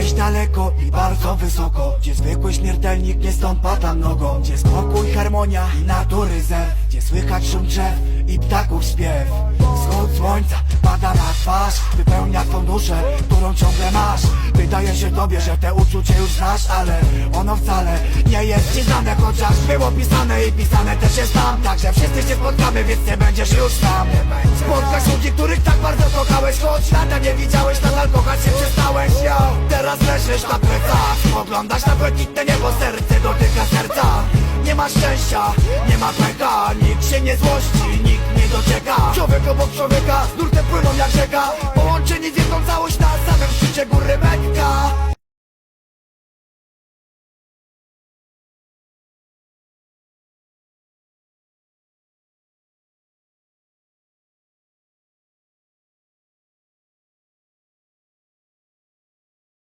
Gdzieś daleko i bardzo wysoko Gdzie zwykły śmiertelnik nie stąpa tam nogą Gdzie spokój, harmonia i natury zew Gdzie słychać szum drzew i ptaków śpiew. Wschód słońca pada na twarz Wypełnia twą duszę, którą ciągle masz. Wydaje się tobie, że te uczucie już znasz Ale ono wcale nie jest ci znane Chociaż było pisane i pisane też jest tam. Także wszyscy się spotkamy, więc nie będziesz już sam. Spotkasz ludzi, których tak bardzo kochałeś Choć lata nie widziałeś, nadal kochać się Teraz leżysz na plecach Oglądasz na błękitne niebo, serce dotyka serca. Nie ma szczęścia, nie ma pecha Nikt się nie złości, nikt nie docieka. Człowiek obok człowieka, nurtem płyną jak rzeka. Połączeni w jedną całość na samym szczycie góry